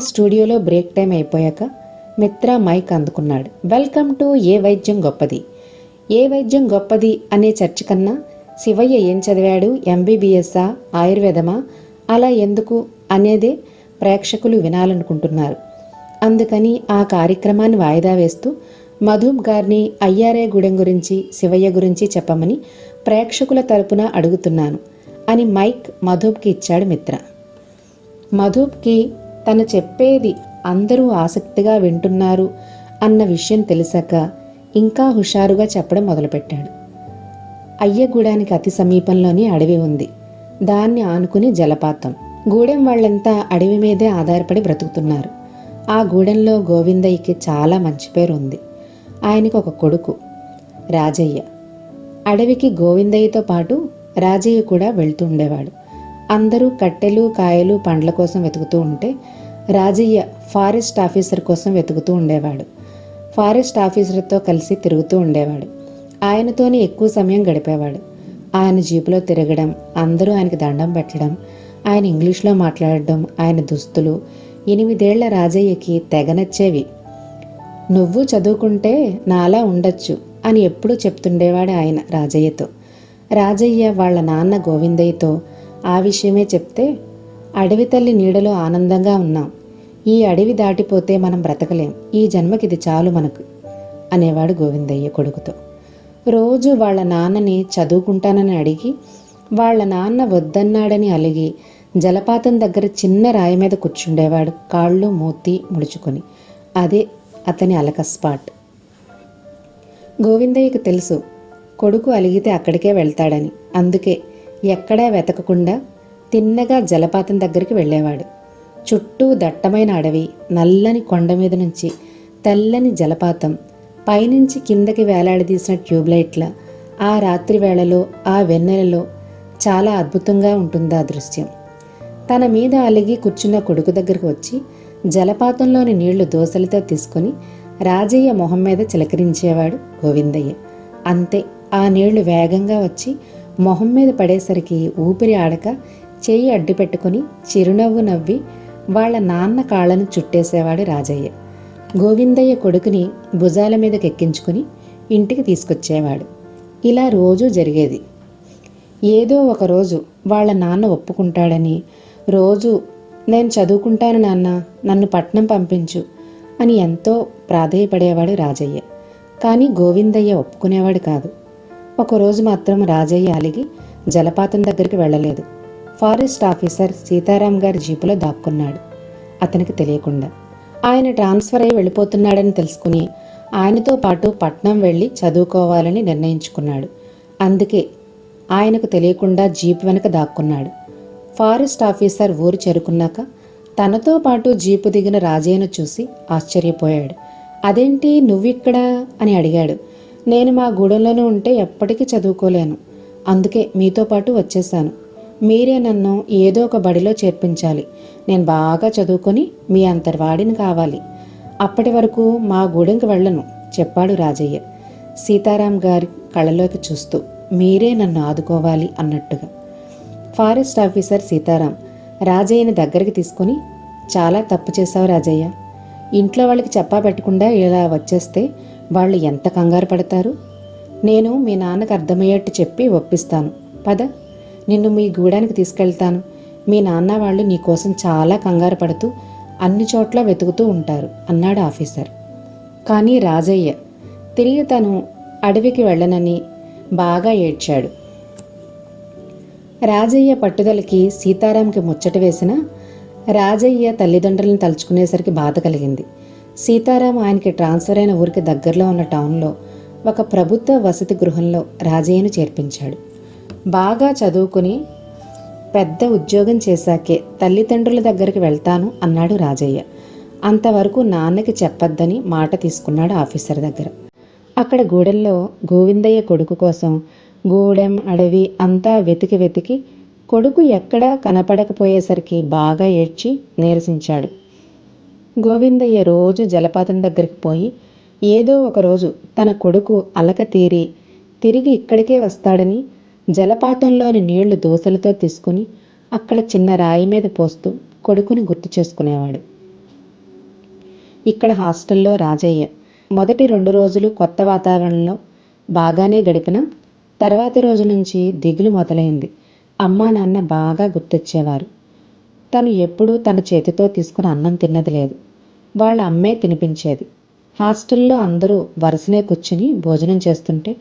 స్టూడియోలో break time అయిపోయాక Mitra mic అందుకున్నాడు. వెల్కమ్ టు ఏ వైద్యం గొప్పది. ఏ వైద్యం గొప్పది అనే చర్చ కన్నా శివయ్య ఏం చదివాడు? ఎంబీబీఎస్ఆ ఆయుర్వేదమా? అలా ఎందుకు? అనేదే ప్రేక్షకులు వినాలనుకుంటున్నారు. అందుకని ఆ కార్యక్రమాన్ని వాయిదా వేస్తూ మధుబ్ గారిని అయ్యారే గూడెం గురించి శివయ్య గురించి చెప్పమని ప్రేక్షకుల తరపున అడుగుతున్నాను అని మైక్ మధుబ్కి ఇచ్చాడు మిత్ర. మధుబ్కి తను చెప్పేది అందరూ ఆసక్తిగా వింటున్నారు అన్న విషయం తెలిసాక ఇంకా హుషారుగా చెప్పడం మొదలుపెట్టాడు. అయ్యగూడానికి అతి సమీపంలోనే అడవి ఉంది. దాన్ని ఆనుకుని జలపాతం. గూడెం వాళ్ళంతా అడవి మీదే ఆధారపడి బ్రతుకుతున్నారు. ఆ గూడెంలో గోవిందయ్యకి చాలా మంచి పేరు ఉంది. ఆయనకు ఒక కొడుకు రాజయ్య. అడవికి గోవిందయ్యతో పాటు రాజయ్య కూడా వెళ్తూ ఉండేవాడు. అందరూ కట్టెలు కాయలు పండ్ల కోసం వెతుకుతూ ఉంటే రాజయ్య ఫారెస్ట్ ఆఫీసర్ కోసం వెతుకుతూ ఉండేవాడు. ఫారెస్ట్ ఆఫీసర్తో కలిసి తిరుగుతూ ఉండేవాడు. ఆయనతోనే ఎక్కువ సమయం గడిపేవాడు. ఆయన జీపులో తిరగడం అందరూ ఆయనకి దండం పెట్టడం ఆయన ఇంగ్లీష్లో మాట్లాడడం ఆయన దుస్తులు ఎనిమిదేళ్ళ రాజయ్యకి తెగ నచ్చేవి. నువ్వు చదువుకుంటే నాలా ఉండొచ్చు అని ఎప్పుడూ చెప్తుండేవాడు ఆయన రాజయ్యతో. రాజయ్య వాళ్ళ నాన్న గోవిందయ్యతో ఆ విషయమే చెప్తే అడవి తల్లి నీడలో ఆనందంగా ఉన్నాం. ఈ అడవి దాటిపోతే మనం బ్రతకలేం. ఈ జన్మకిది చాలు మనకు అనేవాడు గోవిందయ్య కొడుకుతో. రోజు వాళ్ళ నాన్నని చదువుకుంటానని అడిగి వాళ్ళ నాన్న వద్దన్నాడని అలిగి జలపాతం దగ్గర చిన్న రాయి మీద కూర్చుండేవాడు కాళ్ళు మూతి ముడుచుకొని. అదే అతని అలక స్పాట్. గోవిందయ్యకు తెలుసు కొడుకు అలిగితే అక్కడికే వెళ్తాడని. అందుకే ఎక్కడా వెతకకుండా తిన్నగా జలపాతం దగ్గరికి వెళ్ళేవాడు. చుట్టూ దట్టమైన అడవి నల్లని కొండ మీద నుంచి తెల్లని జలపాతం పైనుంచి కిందకి వేలాడదీసిన ట్యూబ్లైట్ల ఆ రాత్రి వేళలో ఆ వెన్నెలలో చాలా అద్భుతంగా ఉంటుంది ఆ దృశ్యం. తన మీద అలిగి కూర్చున్న కొడుకు దగ్గరకు వచ్చి జలపాతంలోని నీళ్ళు దోసలతో తీసుకొని రాజయ్య మొహం మీద చిలకరించేవాడు గోవిందయ్య. అంతే ఆ నీళ్ళు వేగంగా వచ్చి మొహం మీద పడేసరికి ఊపిరి ఆడక చెయ్యి అడ్డు పెట్టుకుని చిరునవ్వు నవ్వి వాళ్ళ నాన్న కాళ్ళను చుట్టేసేవాడు రాజయ్య. గోవిందయ్య కొడుకుని భుజాల మీదకి ఎక్కించుకుని ఇంటికి తీసుకొచ్చేవాడు. ఇలా రోజూ జరిగేది. ఏదో ఒక రోజు వాళ్ళ నాన్న ఒప్పుకుంటాడని రోజు నేను చదువుకుంటాను నాన్న నన్ను పట్నం పంపించు అని ఎంతో ప్రాధేయపడేవాడు రాజయ్య. కానీ గోవిందయ్య ఒప్పుకునేవాడు కాదు. ఒకరోజు మాత్రం రాజయ్య అలిగి జలపాతం దగ్గరికి వెళ్ళలేదు. ఫారెస్ట్ ఆఫీసర్ సీతారాం గారి జీపులో దాక్కున్నాడు. అతనికి తెలియకుండా. ఆయన ట్రాన్స్ఫర్ అయి వెళ్ళిపోతున్నాడని తెలుసుకుని ఆయనతో పాటు పట్నం వెళ్ళి చదువుకోవాలని నిర్ణయించుకున్నాడు. అందుకే ఆయనకు తెలియకుండా జీప్ వెనక దాక్కున్నాడు. ఫారెస్ట్ ఆఫీసర్ ఊరు చేరుకున్నాక తనతో పాటు జీపు దిగిన రాజయ్యను చూసి ఆశ్చర్యపోయాడు. అదేంటి నువ్విక్కడా? అని అడిగాడు. నేను మా గూడెంలోనే ఉంటే ఎప్పటికీ చదువుకోలేను. అందుకే మీతో పాటు వచ్చేసాను మీరే నన్ను ఏదో ఒక బడిలో చేర్పించాలి. నేను బాగా చదువుకొని మీ అంతర్వాడిని కావాలి. అప్పటి వరకు మా గూడెంకి వెళ్ళను చెప్పాడు రాజయ్య. సీతారాం గారి కళ్ళలోకి చూస్తూ మీరే నన్ను ఆదుకోవాలి అన్నట్టుగా. ఫారెస్ట్ ఆఫీసర్ సీతారాం రాజయ్యని దగ్గరికి తీసుకొని చాలా తప్పు చేశావు రాజయ్య. ఇంట్లో వాళ్ళకి చెప్పా పెట్టకుండా ఇలా వచ్చేస్తే వాళ్ళు ఎంత కంగారు పడతారు? నేను మీ నాన్నకు అర్థమయ్యేట్టు చెప్పి ఒప్పిస్తాను. పద నిన్ను మీ గూడానికి తీసుకెళ్తాను. మీ నాన్న వాళ్ళు నీకోసం చాలా కంగారు పడుతూ అన్ని చోట్ల వెతుకుతూ ఉంటారు అన్నాడు ఆఫీసర్. కానీ రాజయ్య తిరిగి తను అడవికి వెళ్ళనని బాగా ఏడ్చాడు. రాజయ్య పట్టుదలకి సీతారాంకి ముచ్చట వేసిన రాజయ్య తల్లిదండ్రులను తలుచుకునేసరికి బాధ కలిగింది. సీతారాం ఆయనకి ట్రాన్స్ఫర్ అయిన ఊరికి దగ్గరలో ఉన్న టౌన్లో ఒక ప్రభుత్వ వసతి గృహంలో రాజయ్యను చేర్పించాడు. బాగా చదువుకుని పెద్ద ఉద్యోగం చేశాకే తల్లిదండ్రుల దగ్గరికి వెళ్తాను అన్నాడు రాజయ్య. అంతవరకు నాన్నకి చెప్పొద్దని మాట తీసుకున్నాడు ఆఫీసర్ దగ్గర. అక్కడ గూడెంలో గోవిందయ్య కొడుకు కోసం గూడెం అడవి అంతా వెతికి వెతికి కొడుకు ఎక్కడా కనపడకపోయేసరికి బాగా ఏడ్చి నీరసించాడు. గోవిందయ్య రోజు జలపాతం దగ్గరికి పోయి ఏదో ఒకరోజు తన కొడుకు అలక తీరి తిరిగి ఇక్కడికే వస్తాడని జలపాతంలోని నీళ్ళు దోసలతో తీసుకుని అక్కడ చిన్న రాయి మీద పోస్తూ కొడుకుని గుర్తు చేసుకునేవాడు. ఇక్కడ హాస్టల్లో రాజయ్య మొదటి రెండు రోజులు కొత్త వాతావరణంలో బాగానే గడిపిన తర్వాతి రోజు నుంచి దిగులు మొదలైంది. అమ్మా నాన్న బాగా గుర్తొచ్చేవారు. తను ఎప్పుడూ తన చేతితో తీసుకుని అన్నం తిన్నది లేదు. వాళ్ళ అమ్మే తినిపించేది. హాస్టల్లో అందరూ వరుసనే కూర్చుని భోజనం చేస్తుంటే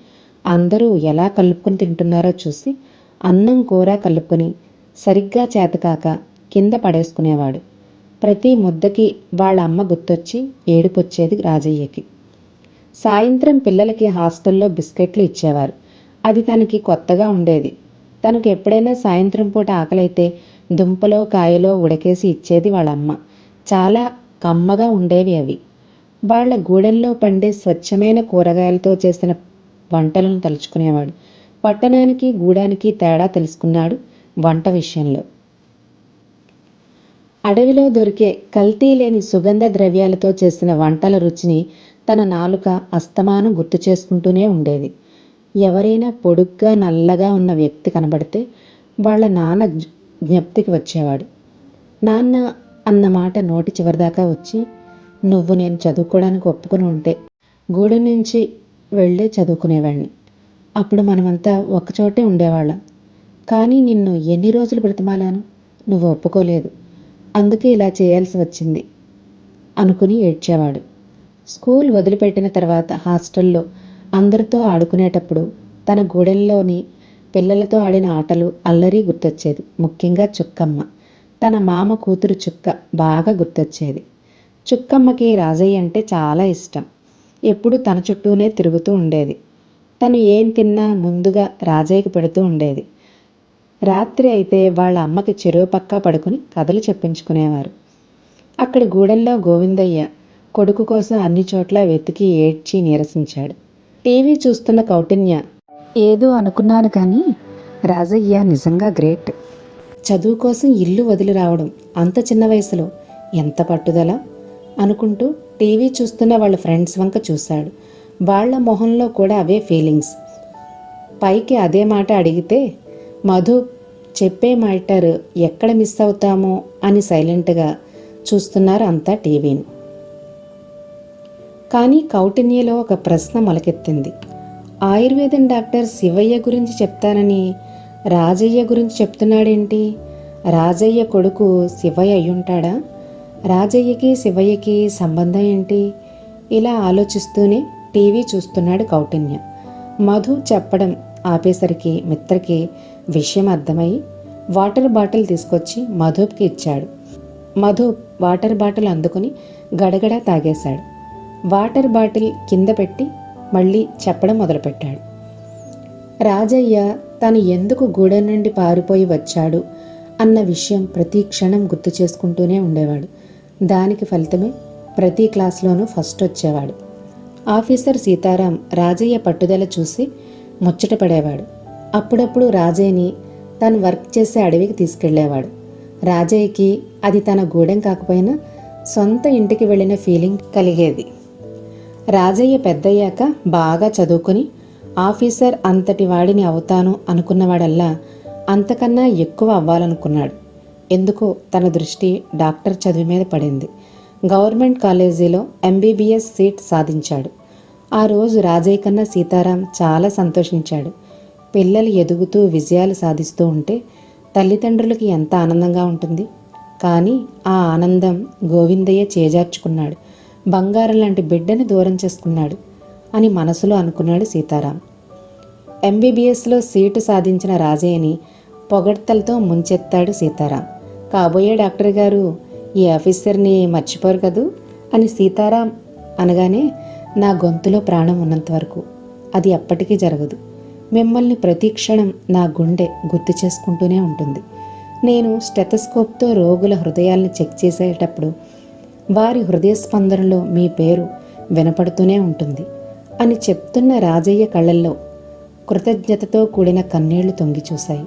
అందరూ ఎలా కలుపుకొని తింటున్నారో చూసి అన్నం కూర కలుపుకొని సరిగ్గా చేతకాక కింద పడేసుకునేవాడు. ప్రతి ముద్దకి వాళ్ళ అమ్మ గుర్తొచ్చి ఏడుపొచ్చేది రాజయ్యకి. సాయంత్రం పిల్లలకి హాస్టల్లో బిస్కెట్లు ఇచ్చేవారు. అది తనకి కొత్తగా ఉండేది. తనకు ఎప్పుడైనా సాయంత్రం పూట ఆకలైతే దుంపలో కాయలో ఉడకేసి ఇచ్చేది వాళ్ళ అమ్మ చాలా కమ్మగా ఉండేవి అవి. వాళ్ళ గూడెల్లో పండే స్వచ్ఛమైన కూరగాయలతో చేసిన వంటలను తలుచుకునేవాడు. పట్టణానికి గూడానికి తేడా తెలుసుకున్నాడు వంట విషయంలో. అడవిలో దొరికే కల్తీ లేని సుగంధ ద్రవ్యాలతో చేసిన వంటల రుచిని తన నాలుక అస్తమానం గుర్తు చేసుకుంటూనే ఉండేది. ఎవరైనా పొడుగ్గా నల్లగా ఉన్న వ్యక్తి కనబడితే వాళ్ళ నాన్న జ్ఞప్తికి వచ్చేవాడు. నాన్న అన్న మాట నోటి చివరిదాకా వచ్చి నువ్వు నేను చదువుకోవడానికి ఒప్పుకుని ఉంటే గూడు నుంచి వెళ్ళే చదువుకునేవాడిని అప్పుడు మనమంతా ఒకచోటే ఉండేవాళ్ళం. కానీ నిన్ను ఎన్ని రోజులు బ్రతిమాలాను? నువ్వు ఒప్పుకోలేదు. అందుకే ఇలా చేయాల్సి వచ్చింది అనుకుని ఏడ్చేవాడు. స్కూల్ వదిలిపెట్టిన తర్వాత హాస్టల్లో అందరితో ఆడుకునేటప్పుడు తన గూడెంలోని పిల్లలతో ఆడిన ఆటలు అల్లరి గుర్తొచ్చేది. ముఖ్యంగా చుక్కమ్మ. తన మామ కూతురు చుక్క బాగా గుర్తొచ్చేది. చుక్కమ్మకి రాజయ్య అంటే చాలా ఇష్టం. ఎప్పుడు తన చుట్టూనే తిరుగుతూ ఉండేది. తను ఏం తిన్నా ముందుగా రాజయ్యకి పెడుతూ ఉండేది. రాత్రి అయితే వాళ్ళ అమ్మకి చెరువు పక్క పడుకుని కథలు చెప్పించుకునేవారు. అక్కడి గూడెల్లో గోవిందయ్య కొడుకు కోసం అన్ని చోట్ల వెతికి ఏడ్చి నీరసించాడు. టీవీ చూస్తున్న కౌటిన్య ఏదో అనుకున్నాను కానీ రాజయ్య నిజంగా గ్రేట్. చదువు కోసం ఇల్లు వదిలి రావడం అంత చిన్న వయసులో ఎంత పట్టుదల? అనుకుంటూ టీవీ చూస్తున్న వాళ్ళ ఫ్రెండ్స్ వంక చూశాడు. వాళ్ళ మొహంలో కూడా అవే ఫీలింగ్స్. పైకి అదే మాట అడిగితే మధు చెప్పే మ్యాటర్ ఎక్కడ మిస్ అవుతామో? అని సైలెంట్గా చూస్తున్నారు అంతా టీవీని. కానీ కౌటిన్యలో ఒక ప్రశ్న మొలకెత్తింది. ఆయుర్వేదం డాక్టర్ శివయ్య గురించి చెప్తానని రాజయ్య గురించి చెప్తున్నాడేంటి? రాజయ్య కొడుకు శివయ్య అయ్యుంటాడా? రాజయ్యకి శివయ్యకి సంబంధం ఏంటి? ఇలా ఆలోచిస్తూనే టీవీ చూస్తున్నాడు కౌటిన్య మధు చెప్పడం ఆపేసరికి మిత్రకి విషయం అర్థమై వాటర్ బాటిల్ తీసుకొచ్చి మధుకి ఇచ్చాడు. మధు వాటర్ బాటిల్ అందుకుని గడగడ తాగేశాడు. వాటర్ బాటిల్ కింద పెట్టి మళ్ళీ చెప్పడం మొదలుపెట్టాడు. రాజయ్య తను ఎందుకు గూడెం నుండి పారిపోయి వచ్చాడు అన్న విషయం ప్రతి క్షణం గుర్తు చేసుకుంటూనే ఉండేవాడు. దానికి ఫలితమే ప్రతి క్లాస్లోనూ ఫస్ట్ వచ్చేవాడు. ఆఫీసర్ సీతారాం రాజయ్య పట్టుదల చూసి ముచ్చటపడేవాడు అప్పుడప్పుడు రాజయ్యని తను వర్క్ చేసే అడవికి తీసుకెళ్ళేవాడు రాజయ్యకి అది తన గూడెం కాకపోయినా సొంత ఇంటికి వెళ్ళిన ఫీలింగ్ కలిగేది. రాజయ్య పెద్దయ్యాక బాగా చదువుకుని ఆఫీసర్ అంతటి వాడిని అవుతాను అనుకున్నవాడల్లా అంతకన్నా ఎక్కువ అవ్వాలనుకున్నాడు. ఎందుకో తన దృష్టి డాక్టర్ చదువు మీద పడింది. గవర్నమెంట్ కాలేజీలో ఎంబీబీఎస్ సీట్ సాధించాడు. ఆ రోజు రాజయ్య కన్నా సీతారాం చాలా సంతోషించాడు. పిల్లలు ఎదుగుతూ విజయాలు సాధిస్తూ ఉంటే తల్లిదండ్రులకి ఎంత ఆనందంగా ఉంటుంది. కానీ ఆ ఆనందం గోవిందయ్య చేజార్చుకున్నాడు. బంగారం లాంటి బిడ్డని దూరం చేసుకున్నాడు అని మనసులో అనుకున్నాడు సీతారాం. ఎంబీబీఎస్లో సీటు సాధించిన రాజయ్యని పొగడ్తలతో ముంచెత్తాడు సీతారాం. కాబోయే డాక్టర్ గారు ఈ ఆఫీసర్ని మర్చిపోరు కదూ అని సీతారాం అనగానే నా గొంతులో ప్రాణం ఉన్నంత వరకు. అది ఎప్పటికీ జరగదు. మిమ్మల్ని ప్రతిక్షణం నా గుండె గుర్తు చేసుకుంటూనే ఉంటుంది. నేను స్టెథస్కోప్తో రోగుల హృదయాలను చెక్ చేసేటప్పుడు వారి హృదయ స్పందనలో మీ పేరు వినపడుతూనే ఉంటుంది అని చెప్తున్న రాజయ్య కళ్ళల్లో కృతజ్ఞతతో కూడిన కన్నీళ్ళు తొంగి చూశాయి.